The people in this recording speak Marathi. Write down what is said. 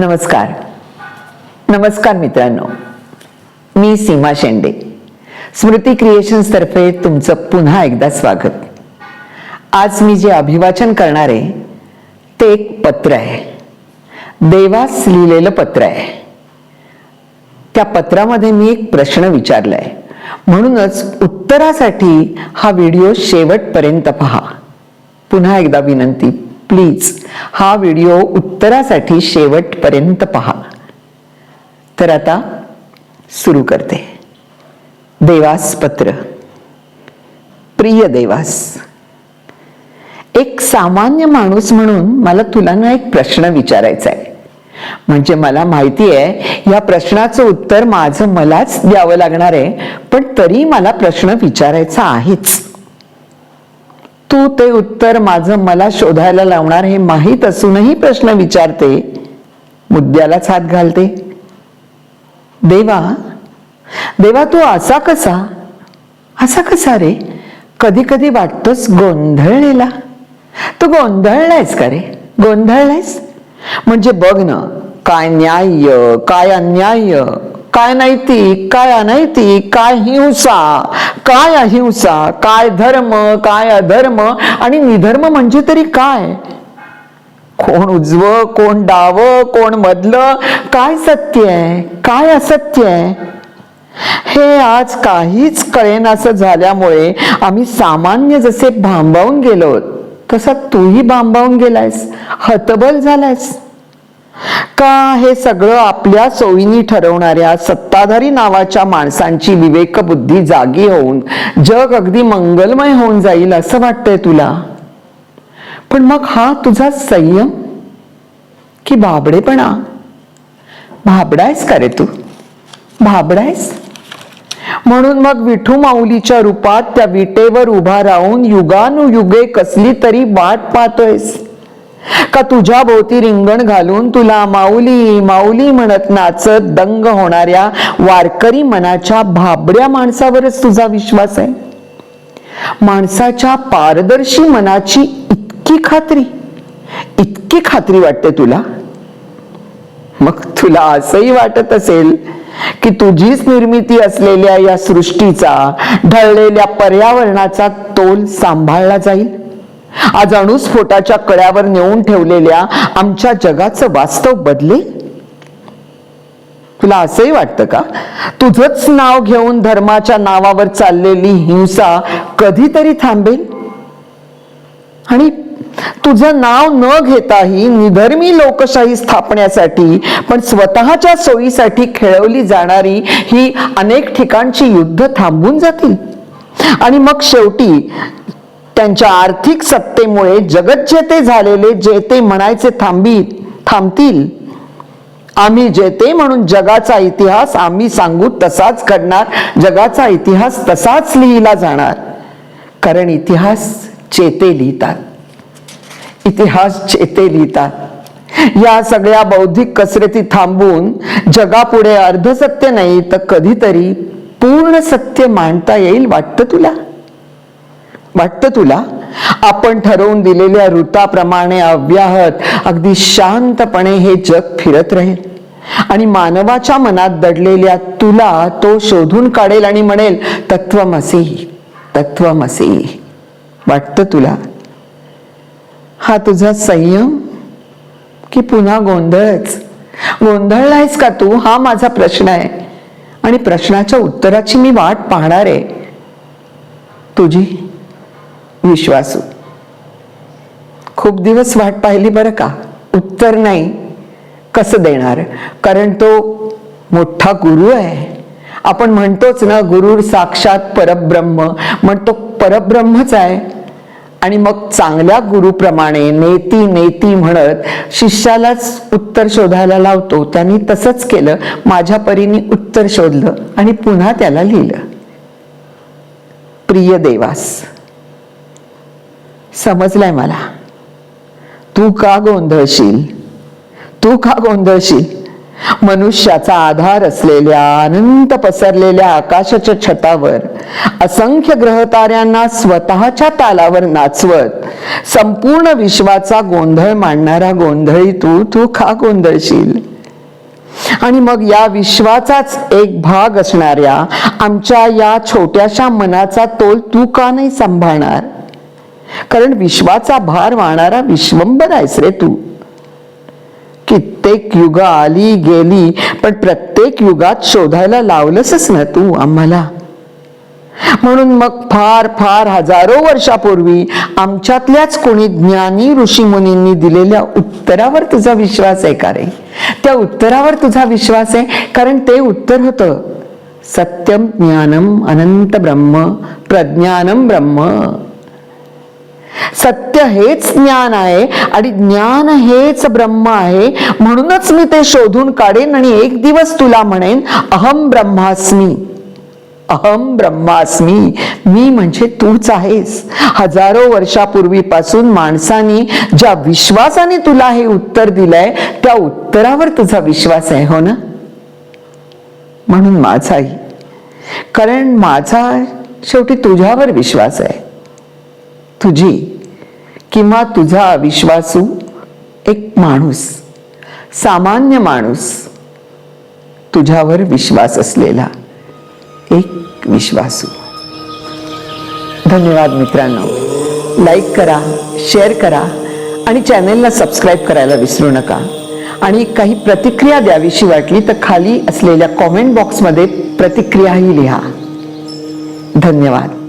नमस्कार. नमस्कार मित्रांनो. मी सीमा शेंडे. स्मृती क्रिएशन्स तर्फे तुमचं पुन्हा एकदा स्वागत. आज मी जे अभिवाचन करणार आहे ते एक पत्र आहे. देवास लिहिलेलं पत्र आहे. त्या पत्रामध्ये मी एक प्रश्न विचारलाय. म्हणूनच उत्तरासाठी हा व्हिडिओ शेवटपर्यंत पहा. पुन्हा एकदा विनंती. प्लीज हा व्हिडिओ उत्तरासाठी शेवटपर्यंत पहा. तर आता सुरू करते. देवास पत्र. प्रिय देवास एक सामान्य माणूस म्हणून मला तुला ना एक प्रश्न विचारायचा आहे म्हणजे मला माहिती आहे या प्रश्नाचं उत्तर माझं मलाच द्यावं लागणार आहे पण तरी मला प्रश्न विचारायचा आहेच. तू ते उत्तर माझं मला शोधायला लावणार हे माहीत असूनही प्रश्न विचारते मुद्द्यालाच हात घालते. देवा देवा तू असा कसा? असा कसा रे? कधी कधी वाटतोस गोंधळलेला. तू गोंधळलायस का रे? गोंधळलायस? म्हणजे बघ ना काय न्याय काय अन्याय काय नैतिक काय अनैतिक काय हिंसा काय अहिंसा काय धर्म काय अधर्म आणि निधर्म म्हणजे तरी काय? कोण उजवं कोण डावं कोण मधलं काय सत्य आहे? काय असत्य आहे? हे आज काहीच कळेनासं झाल्यामुळे आम्ही सामान्य जसे भांबावून गेलो तसा तूही भांबावून गेलायस हतबल झालायस. का हे सगळं आपल्या सोयीनी ठरवणाऱ्या सत्ताधारी नावाच्या माणसांची विवेकबुद्धी जागी होऊन जग अगदी मंगलमय होऊन जाईल असं वाटतंय तुला? पण मग हा तुझा संयम? की बाबडेपणा? भाबडायस का रे तू? भाबडायस? म्हणून मग विठू माऊलीच्या रूपात त्या विटेवर उभा राहून युगानुयुगे कसली तरी वाट पाहतोयस. का तुझ्या भोवती रिंगण घालून तुला माऊली माऊली म्हणत नाचत दंग होणाऱ्या वारकरी मनाच्या भाबड्या माणसावरच तुझा विश्वास आहे? माणसाच्या पारदर्शी मनाची इतकी खात्री इतकी खात्री वाटते तुला? मग तुला असंही वाटत असेल की तुझीच निर्मिती असलेल्या या सृष्टीचा ढळलेल्या पर्यावरणाचा तोल सांभाळला जाईल? आज अणुस्फोटाच्या कळ्यावर नेऊन ठेवलेल्या आमच्या जगाचं वास्तव बदले? तुला असंही वाटतं का? तुझंच नाव घेऊन धर्माच्या नावावर चाललेली हिंसा कधीतरी थांबेल? आणि तुझं नाव न घेताही निधर्मी लोकशाही स्थापण्यासाठी पण स्वतःच्या सोयीसाठी खेळवली जाणारी ही अनेक ठिकाणची युद्ध थांबून जातील. आणि मग शेवटी त्यांच्या आर्थिक सत्तेमुळे जगज्जेते झालेले जेते म्हणायचे थांबी थांबतील. आम्ही जेते म्हणून जगाचा इतिहास आम्ही सांगू तसाच घडणार जगाचा इतिहास तसाच लिहिला जाणार. कारण इतिहास चेते लिहितात. इतिहास चेते लिहितात. या सगळ्या बौद्धिक कसरती थांबून जगापुढे अर्धसत्य नाही तर कधीतरी पूर्ण सत्य मांडता येईल वाटतं तुला? वाटतं तुला? आपण ठरवून दिलेल्या ऋताप्रमाणे अव्याहत अगदी शांतपणे हे जग फिरत राहील. आणि मानवाच्या मनात दडलेल्या तुला तो शोधून काढेल आणि म्हणेल तत्वमसी तत्वमसी वाटतं तुला? हा तुझा संयम? की पुन्हा गोंधळच? गोंधळलायस का तू? हा माझा प्रश्न आहे. आणि प्रश्नाच्या उत्तराची मी वाट पाहणार. आहे तुझी? विश्वासू. खूप दिवस वाट पाहिली बरं का? उत्तर नाही. कसं देणार? कारण तो मोठा गुरु आहे. आपण म्हणतोच ना गुरुर साक्षात परब्रह्म. म्हणतो परब्रह्मच आहे. आणि मग चांगल्या गुरुप्रमाणे नेती नेती म्हणत शिष्यालाच उत्तर शोधायला लावतो. त्यांनी तसंच केलं. माझ्या परीने उत्तर शोधलं आणि पुन्हा त्याला लिहिलं. प्रिय देवास समजलंय मला. तू का गोंधळशील? तू का गोंधळशील? मनुष्याचा आधार असलेल्या अनंत पसरलेल्या आकाशाच्या छतावर असंख्य ग्रहताऱ्यांना स्वतःच्या तालावर नाचवत संपूर्ण विश्वाचा गोंधळ मांडणारा गोंधळी तू तू का गोंधळशील? आणि मग या विश्वाचाच एक भाग असणाऱ्या आमच्या या छोट्याशा मनाचा तोल तू का नाही सांभाळणार? कारण विश्वाचा भार वाहणारा विश्वंबर आहेस रे तू. कित्येक युग आली गेली पण प्रत्येक युगात शोधायला लावलंसच ना तू आम्हाला. म्हणून मग फार फार हजारो वर्षापूर्वी आमच्यातल्याच कोणी ज्ञानी ऋषीमुनींनी दिलेल्या उत्तरावर तुझा विश्वास आहे का रे? त्या उत्तरावर तुझा विश्वास आहे? कारण ते उत्तर होतं सत्यम ज्ञानम अनंत ब्रह्म प्रज्ञानम ब्रह्म. सत्य हेच ज्ञान आहे आणि ज्ञान हेच ब्रह्म आहे. म्हणूनच मी ते शोधून काढेन आणि एक दिवस तुला म्हणेन अहम ब्रह्मास्मी. अहम ब्रह्मास्मी. मी म्हणजे तूच आहेस. हजारो वर्षापूर्वीपासून माणसानी ज्या विश्वासाने तुला हे उत्तर दिलंय त्या उत्तरावर तुझा विश्वास आहे हो ना? म्हणून माझाही कारण माझा शेवटी तुझ्यावर विश्वास आहे. तुझी. किंवा तुझा अविश्वासू एक माणूस सामान्य माणूस तुझ्यावर विश्वास असलेला एक विश्वासू. धन्यवाद मित्रांनो. लाईक करा शेअर करा आणि चॅनेलला सबस्क्राईब करायला विसरू नका. आणि काही प्रतिक्रिया द्यावीशी वाटली तर खाली असलेल्या कॉमेंट बॉक्समध्ये प्रतिक्रियाही लिहा. धन्यवाद.